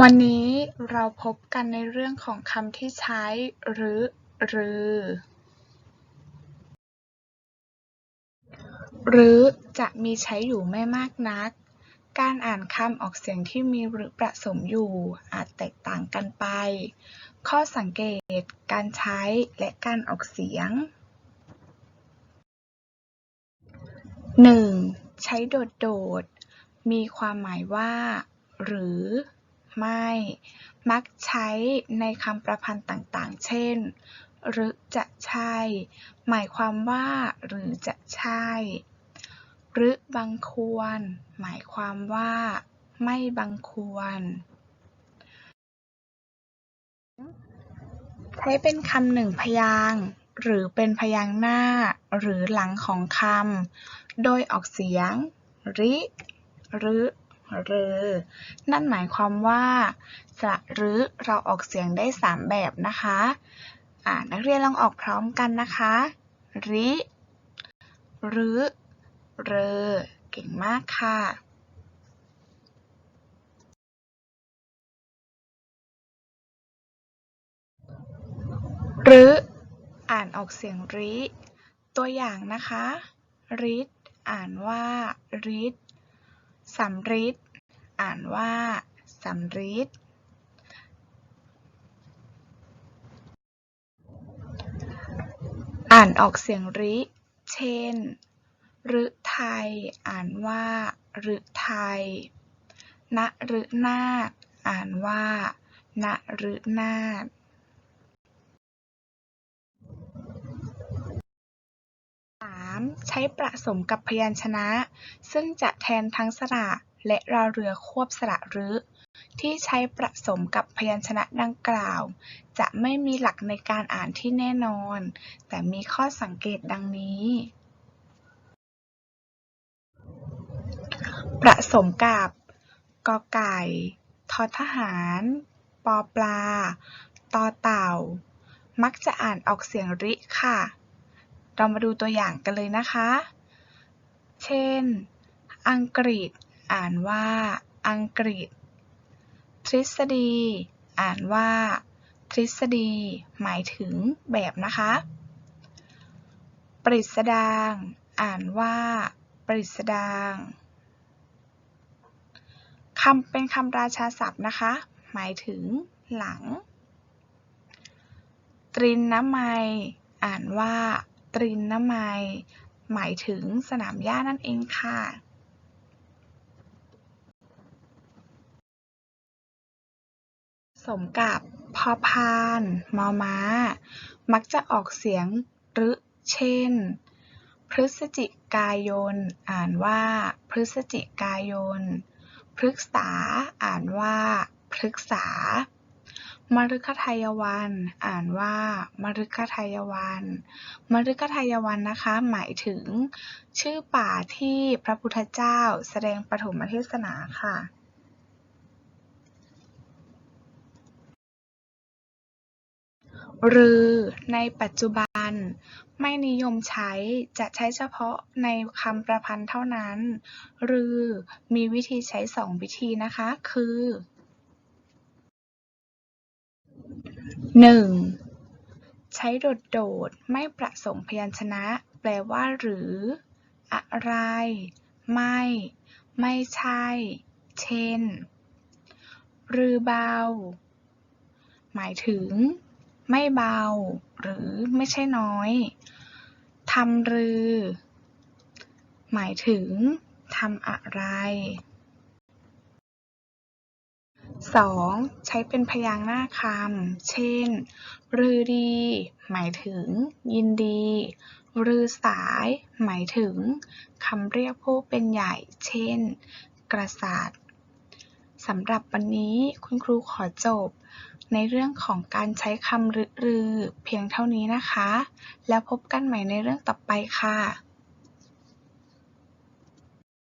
วันนี้เราพบกันในเรื่องของคำที่ใช้ หรือรือ หรือจะมีใช้อยู่ไม่มากนัก การอ่านคำออกเสียงที่มีหรือประสมอยู่ อาจแตกต่างกันไป ข้อสังเกต การใช้และการออกเสียง 1. ใช้โดด ๆ มีความหมายว่า หรือ ไม่ มักใช้ในคำประพันธ์ต่างๆ เช่น หรือจะใช่ หมายความว่า หรือจะใช่ หรือบังควร หมายความว่า ไม่บังควร ใช้เป็นคำหนึ่งพยางค์หรือเป็นพยางค์หน้า หรือหลังของคำ โดยออกเสียง ริ หรือ เรอนั่นหมายความว่าสระหรือเราออกเสียงได้สามแบบนะคะอ่านักเรียนลองออกพร้อมกันนะคะ ริหรือเรอ เก่งมากค่ะหรืออ่านออกเสียงริ ตัวอย่างนะคะริดอ่านว่าริด สำริดอ่านว่าสำริดอ่านออกเสียงริ เช่นฤทัยอ่านว่าฤทัยณฤนาถอ่านว่าณฤนาถ 3. ใช้ประสมกับพยัญชนะ ซึ่งจะแทนทั้งสระและรอเรือควบสระรือที่ใช้ประสมกับพยัญชนะดังกล่าว จะไม่มีหลักในการอ่านที่แน่นอน แต่มีข้อสังเกตดังนี้ ประสมกับกอไก่ทอทหาร ปอปลา ตอเต่า มักจะอ่านออกเสียงริค่ะ เรามาดูตัวอย่างกันเลยนะคะ เช่น อังกฤษ อ่านว่า อังกฤษ ทฤษฎี อ่านว่า ทฤษฎี หมายถึงแบบนะคะ ปริศดาง อ่านว่า ปริศดางคำเป็นคำราชาศัพท์นะคะ หมายถึงหลัง ตรินน้ำไมยอ่านว่า ตรินน้ำไมยหมายถึงสนามหญ้านั่นเองค่ะสมกับพอพานมอม้า มักจะออกเสียงรึเช่น พฤศจิกายน อ่านว่า พฤศจิกายน พฤกษา อ่านว่า พฤกษา มฤคทายวัน อ่านว่ามฤคทายวันมฤคทายวันนะคะ หมายถึง ชื่อป่าที่พระพุทธเจ้าแสดงปฐมเทศนาค่ะหรือในปัจจุบันไม่นิยมใช้จะใช้เฉพาะในคำประพันธ์เท่านั้น หรือมีวิธีใช้สองวิธีนะคะ คือ 1. ใช้โดดๆไม่ประสงค์พยัญชนะ แปลว่า หรือ อะไร ไม่ ไม่ใช่ เช่น รือเบา หมายถึง ไม่เบา หรือไม่ใช่น้อยทำรือ หมายถึงทำอะไร 2. ใช้เป็นพยางค์หน้าคำ เช่น รือดี หมายถึง ยินดี รือสาย หมายถึงคำเรียกผู้เป็นใหญ่ เช่น กษัตริย์สำหรับวันนี้คุณครูขอจบ ในเรื่องของการใช้คำรือเพียงเท่านี้นะคะ แล้วพบกันใหม่ในเรื่องต่อไปค่ะ